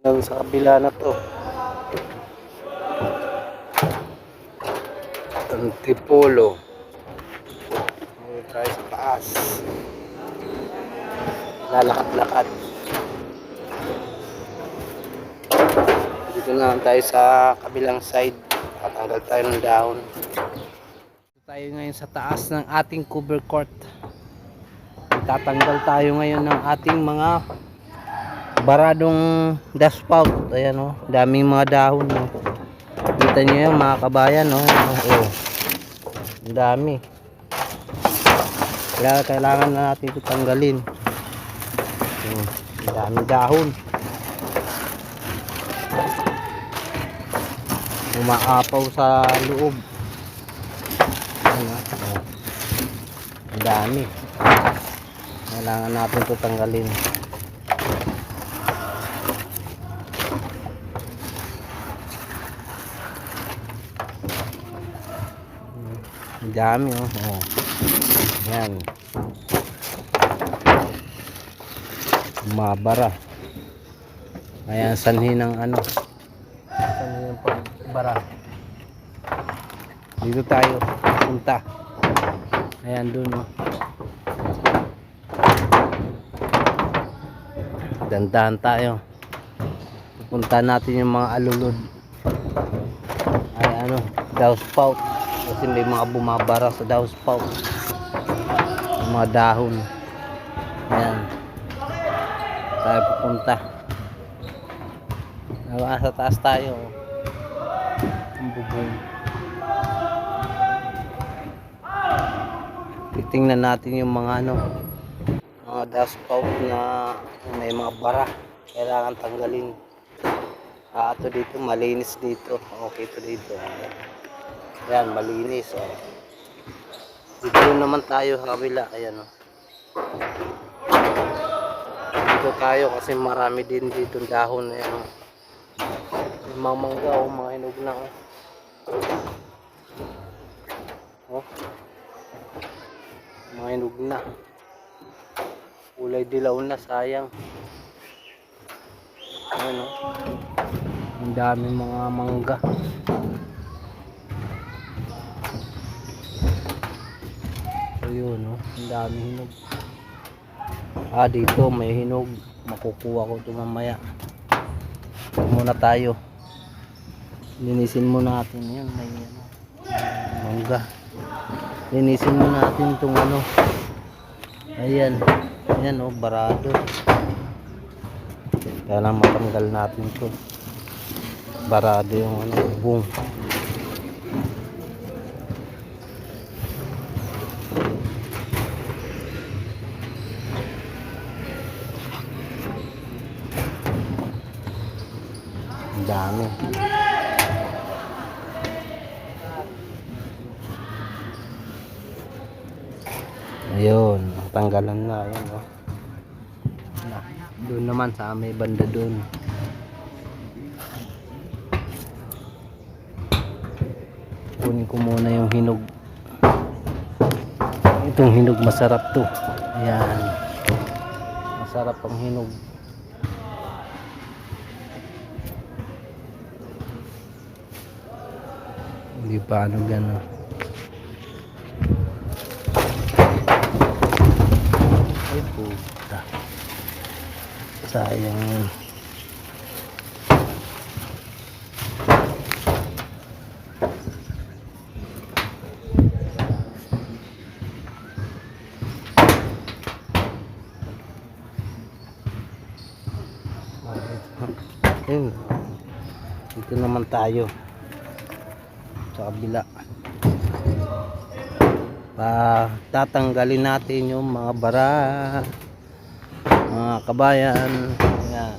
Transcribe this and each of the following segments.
Hanggang sa kabila na to. Antipolo. Ngayon tayo sa taas. Lalakad-lakad. Dito na lang tayo sa kabilang side. Patanggal tayo ng dahon. Dito tayo ngayon sa taas ng ating cover court. Tatanggal tayo ngayon ng ating mga baradong dashboard. Ayan o, daming mga dahon. No? Kita nyo yan mga kabayan. Oh, ang dami. Kaya kailangan na natin ito tanggalin. Hmm, ang daming dahon. Umaapaw sa loob. Oh. Ang dami. Kailangan natin ito tanggalin. Ang dami oh. oh. Yan. Mabara. Ayan, sanhi ng ano. Sanhi ng pagbara. Dito tayo. Punta. Ayan dun oh. Dandahan tayo. Pupunta natin yung mga alulod. Ay ano, dowspout. Kasi may mga bumabara sa dowspout. Yung mga dahon. Ayan. Tayo pupunta. Sa taas tayo. Ang bubong. Titingnan natin yung mga ano, mga dashboard na may mga bara kailangan tanggalin ah ito dito malinis dito okay ito dito ayan malinis oh. dito naman tayo sa kabila ayan oh. dito tayo kasi marami din dito dahon ayan oh. Mga mangga oh, mga hinog na oh. oh. mga hinog na kulay dilaw na sayang ano ang dami mga mangga yun no ang dami hinog. Ah dito may hinog. Makukuha ko ito mamaya. Ito muna tayo. Linisin muna natin yun. May ano mangga. Linisin muna natin itong ano. Ayan. Ayan oh, barado. Kaya lang matanggal natin to. Barado yung ano, bung. Dami. Ayun, tanggalan na. Ayun, oh. Na- Doon naman sa may banda doon. Kunin ko muna yung hinog. Itong hinog masarap to. Ayan. Masarap ang hinog. Hindi pa ano gano'n. Ay puta. Sayang yun. Ayun. Dito naman tayo. Sa kabila. Tatanggalin natin yung mga bara mga kabayan. Yan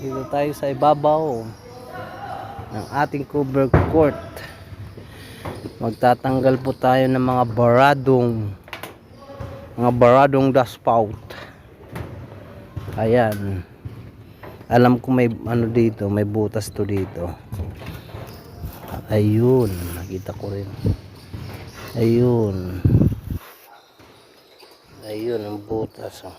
dito tayo sa ibabaw ng ating cover court. Magtatanggal po tayo ng mga baradong mga baradong dashpout ayan. Alam ko may ano dito may butas to dito ayun nakita ko rin Ayun. Ayun ang butas. Oh.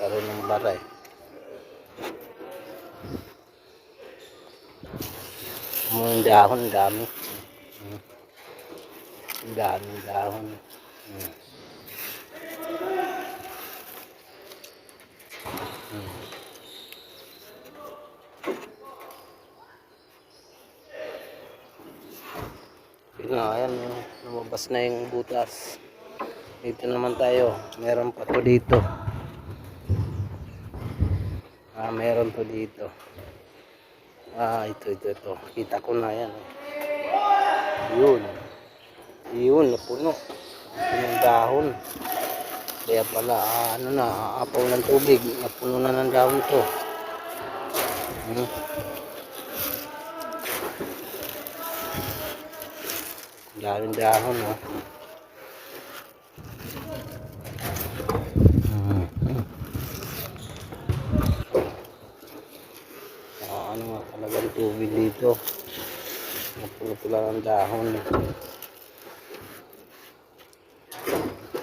Karoon ng baray. Mga dahon, dami. Mm. Dami dahon. Mm. Mm. Yun na, ayan, oh, lumabas na yung butas. Dito naman tayo. Meron pa to dito. Ah, meron to dito. Ah, ito, ito, ito. Kita ko na yan. oh. Yun. Yun, napuno. Punong dahon. Kaya pala, ah, ano na, aapaw ng tubig. Napuno na ng dahon to. Hmm. Daming dahon, oh. Ah, ano nga talaga ang tubig dito. Napuno-pula ng dahon.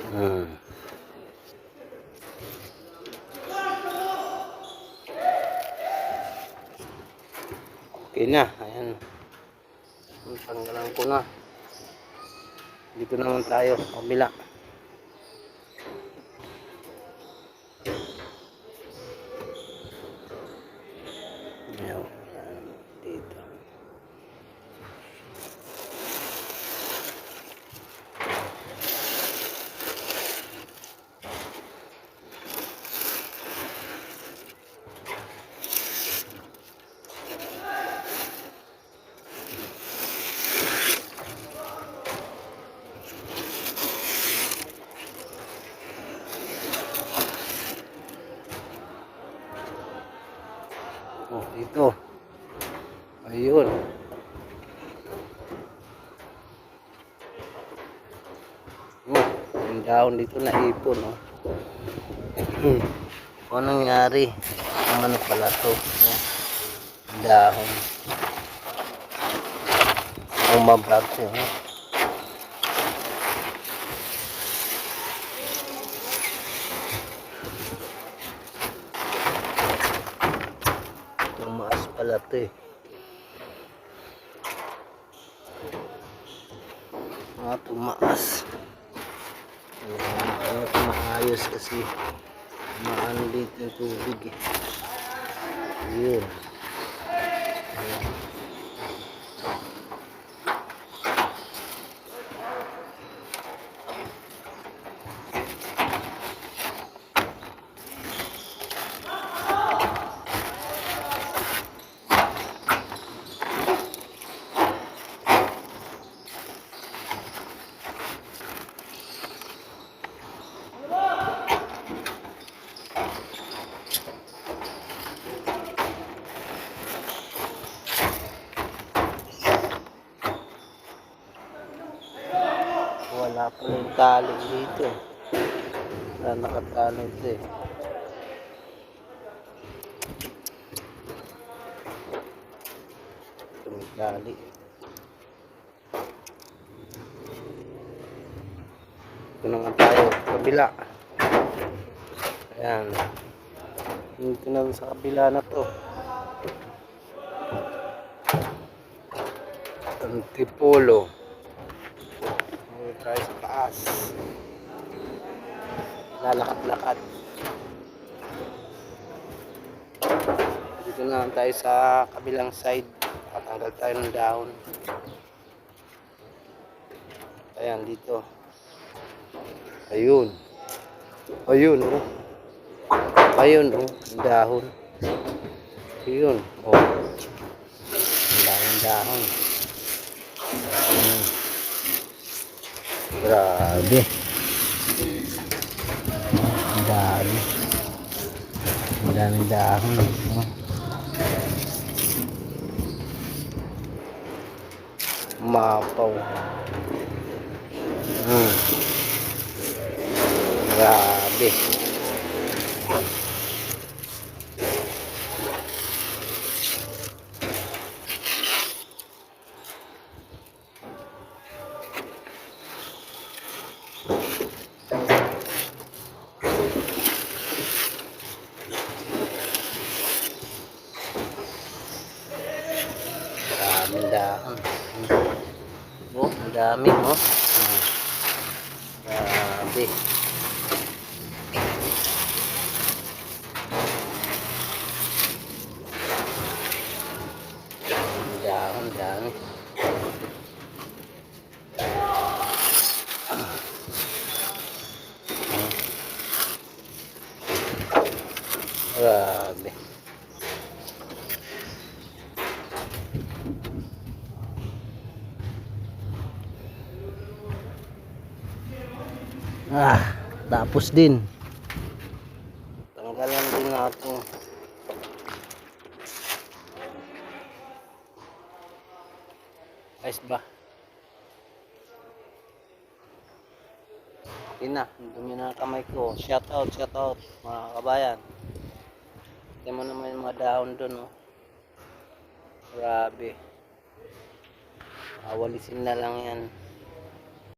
Hmm. Okay na, ayan. Tanggalan ko na. Dito naman tayo, kabila. Ayan, ayan, dito. Oh, dito. Ayun. Oh, yung dahon dito na ipon, oh. Ano nangyari? Ano pala to? Oh. Dahon. Umabag siya, oh. To eh. Ah, tumaas. Ayan, Ano ito maayos kasi maano dito yung tubig eh. Yun. Ayan. Wala pa yung tali dito. Wala nakatali ito eh. Ito may tali. Ito naman tayo. Kabila. Ayan. Dito naman sa kabila na to. Antipolo. Tayo sa taas. Lalakad-lakad. Dito na tayo sa kabilang side. Patanggal tayo ng dahon. Ayan, dito. Ayun. Ayun, oh. Ayun, oh. Dahon. Ayun, oh. Daming dahon. Hmm. Grabe. Ang dami. Ang daming dahon. Mapaw. Hmm. Grabe. Dami oh. Hmm. Grabe. Ang dami, ang dami. Grabe. Ah, tapos din. Tanggalan din natin. Ayos ba? Yun na, dumi na kamay ko. Shout out, shout out mga kabayan. Tingnan mo naman yung mga dahon doon, oh. Grabe. Awalisin na lang yan.